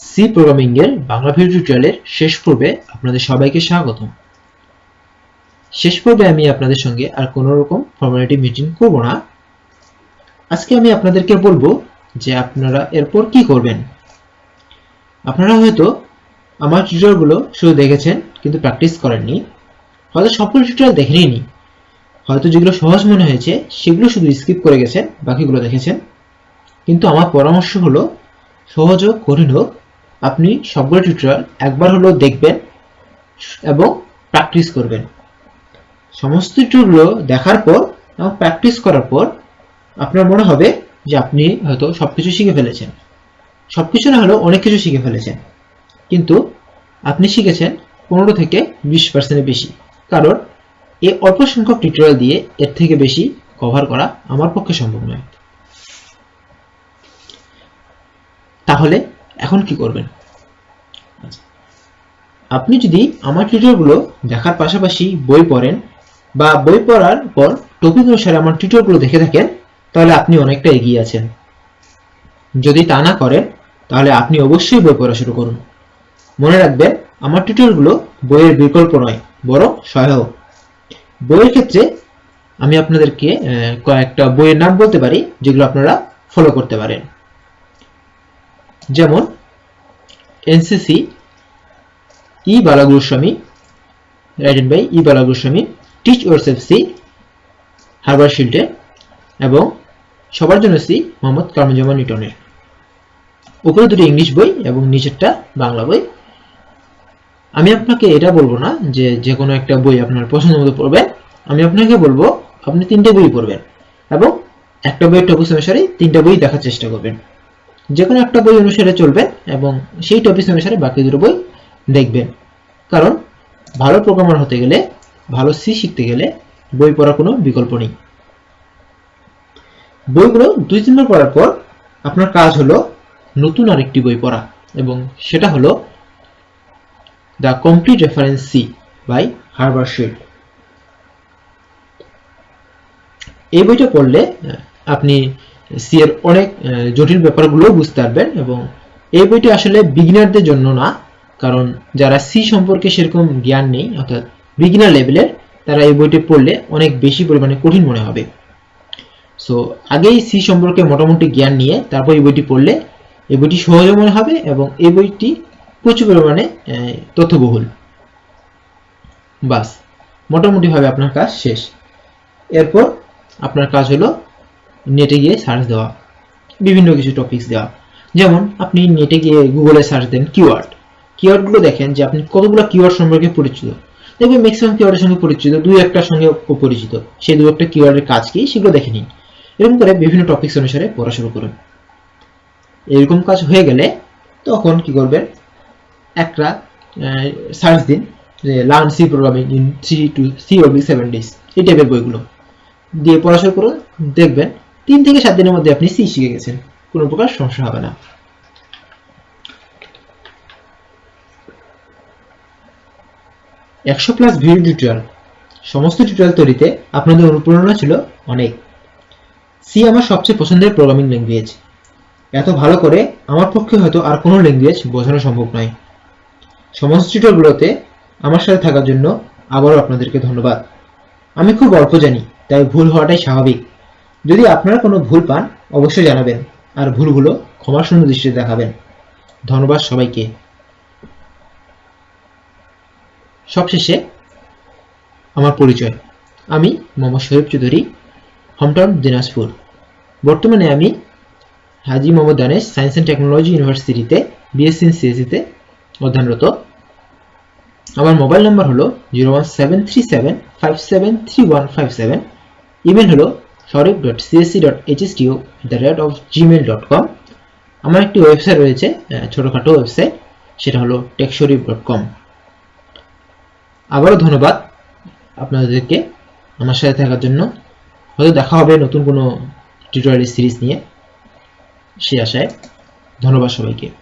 C programming এর Bangla video টিউটোরিয়ালের শেষ পর্বে আপনাদের সবাইকে স্বাগতম। শেষ পর্বে আমি আপনাদের সঙ্গে আর কোনো রকম ফর্মালিটি মিটিং করব না। আজকে আমি আপনাদেরকে বলব যে আপনারা এরপর কি করবেন। আপনারা হয়তো আমার টিউটোরিয়ালগুলো শুধু দেখেছেন, কিন্তু প্র্যাকটিস করেননি। হয়তো সকল টিউটোরিয়াল দেখেননি হয়তো যেগুলো সহজ মনে হয়েছে, সেগুলো শুধু স্কিপ করে গেছেন, বাকিগুলো দেখেছেন। কিন্তু আমার পরামর্শ হলো, সহজ হোক, কঠিন হোক আপনি সবগুলো টিউটোরিয়াল একবার হলেও দেখবেন এবং প্র্যাকটিস করবেন। সমস্ত টিউটোরিয়ালগুলো দেখার পর এবং প্র্যাকটিস করার পর আপনার মনে হবে যে আপনি হয়তো সবকিছু শিখে ফেলেছেন। সবকিছু না হলেও অনেক কিছু শিখে ফেলেছেন। কিন্তু আপনি শিখেছেন পনেরো থেকে বিশ পার্সেন্টের বেশি। কারণ এই অল্প সংখ্যক টিউটোরিয়াল দিয়ে এর থেকে বেশি কভার করা আমার পক্ষে সম্ভব নয়। তাহলে এখন কি করবেন? আপনি যদি আমার টিউটোরিয়ালগুলো দেখার পাশাপাশি বই পড়েন বা বই পড়ার পর টপিক অনুসারে আমার টিউটোরিয়ালগুলো দেখে থাকেন, তাহলে আপনি অনেকটা এগিয়ে আছেন। যদি তা না করেন, তাহলে আপনি অবশ্যই বই পড়া শুরু করুন। মনে রাখবেন, আমার টিউটোরিয়ালগুলো বইয়ের বিকল্প নয়, বরং সহায়ক। বইয়ের ক্ষেত্রে আমি আপনাদেরকে কয়েকটা বইয়ের নাম বলতে পারি, যেগুলো আপনারা ফলো করতে পারেন। যেমন, ANSI C, E Balagurusamy, written by E Balagurusamy, teach yourself C, Herbert শিল্ডে, এবং সবার জন্য সি, মোহাম্মদ কামরুজ্জামান নিটনের উপরে দুটি ইংলিশ বই এবং নিচেরটা বাংলা বই। আমি আপনাকে এটা বলব না যে যে কোনো একটা বই আপনার পছন্দ মতো পড়বেন। আমি আপনাকে বলব, আপনি তিনটে বই পড়বেন এবং একটা বইয়ের টপিক অনুসারে তিনটা বই দেখার চেষ্টা করবেন। যে কোনো একটা বই অনুসারে চলবেন এবং সেই টপিক অনুসারে বাকি দুটো বই দেখবেন কারণ ভালো প্রোগ্রামার হতে গেলে, ভালো সি শিখতে গেলে বই পড়ার কোনো বিকল্প নেই। বইগুলো দুই তিনবার পড়ার পর আপনার কাজ হলো নতুন আরেকটি বই পড়া এবং সেটা হলো the complete reference C by Herbert shield এই বইটা পড়লে আপনি সি এর অনেক জটিল ব্যাপারগুলো বুঝতে পারবেন এবং এই বইটি আসলে বিগিনারদের জন্য না, কারণ যারা সি সম্পর্কে সেরকম জ্ঞান নেই, অর্থাৎ বিগিনার লেভেলের তারা এই বইটি পড়লে অনেক বেশি পরিমাণে কঠিন মনে হবে। সো আগেই সি সম্পর্কে মোটামুটি জ্ঞান নিয়ে তারপর এই বইটি পড়লে এই বইটি সহজে মনে হবে এবং এই বইটি প্রচুর পরিমাণে তথ্যবহুল। বাস, মোটামুটিভাবে আপনার কাজ শেষ। এরপর আপনার কাজ হলো নেটে গিয়ে সার্চ দেওয়া, বিভিন্ন কিছু টপিকস দেওয়া। যেমন, আপনি নেটে গিয়ে গুগলে সার্চ দেন কিওয়ার্ড কিওয়ার্ডগুলো দেখেন যে আপনি কতগুলো কিওয়ার্ড সম্পর্কে পরিচিত। দেখবেন ম্যাক্সিমাম কিওয়ার্ডের সঙ্গে পরিচিত, দুই একটার সঙ্গে পরিচিত। সেই দু একটা কিওয়ার্ডের কাজ কি, সেগুলো দেখে নিন। এরকম করে বিভিন্ন টপিকস অনুসারে পড়া শুরু করুন। এরকম কাজ হয়ে গেলে তখন কি করবেন? একটা সার্চ দিন, যে learn C programming in three to C অবলি seven days এই টাইপের বইগুলো। দিয়ে পড়াশোনা করুন, দেখবেন তিন থেকে সাত দিনের মধ্যে আপনি সি শিখে গেছেন। কোনো প্রকার সমস্যা হবে না। একশো প্লাস ভিডিও টিউটোরিয়াল সমস্ত টিউটোরিয়াল তৈরিতে আপনাদের অনুপ্রেরণা ছিল অনেক। সি আমার সবচেয়ে পছন্দের প্রোগ্রামিং ল্যাঙ্গুয়েজ এত ভালো করে আমার পক্ষে হয়তো আর কোনো ল্যাঙ্গুয়েজ বোঝানো সম্ভব নয়। সমস্ত টিউটোরিয়ালগুলোতে আমার সাথে থাকার জন্য আবারও আপনাদেরকে ধন্যবাদ। আমি খুব অল্প জানি, তাই ভুল হওয়াটাই স্বাভাবিক। যদি আপনারা কোনো ভুল পান, অবশ্যই জানাবেন। আর ভুলগুলো ক্ষমাশূন্য দৃষ্টিতে দেখাবেন। ধন্যবাদ সবাইকে। সবশেষে আমার পরিচয়। আমি মোহাম্মদ শরীফ চৌধুরী হোমটাউন দিনাজপুর। বর্তমানে আমি Haji Mohammad Danesh, science and technology ইউনিভার্সিটিতে বিএসসি সিএসিতে অধ্যয়নরত। আমার মোবাইল নাম্বার হলো zero one seven three seven five seven three one five seven email হলো rate of gmail dot com আমার একটি ওয়েবসাইট রয়েছে ছোটোখাটো ওয়েবসাইট সেটা হলো টেকশরীফ ডট কম আবারও ধন্যবাদ আপনাদেরকে আমার সাথে থাকার জন্য। হয়তো দেখা হবে নতুন কোনো টিউটোরিয়াল সিরিজ নিয়ে। সে আশায় ধন্যবাদ সবাইকে।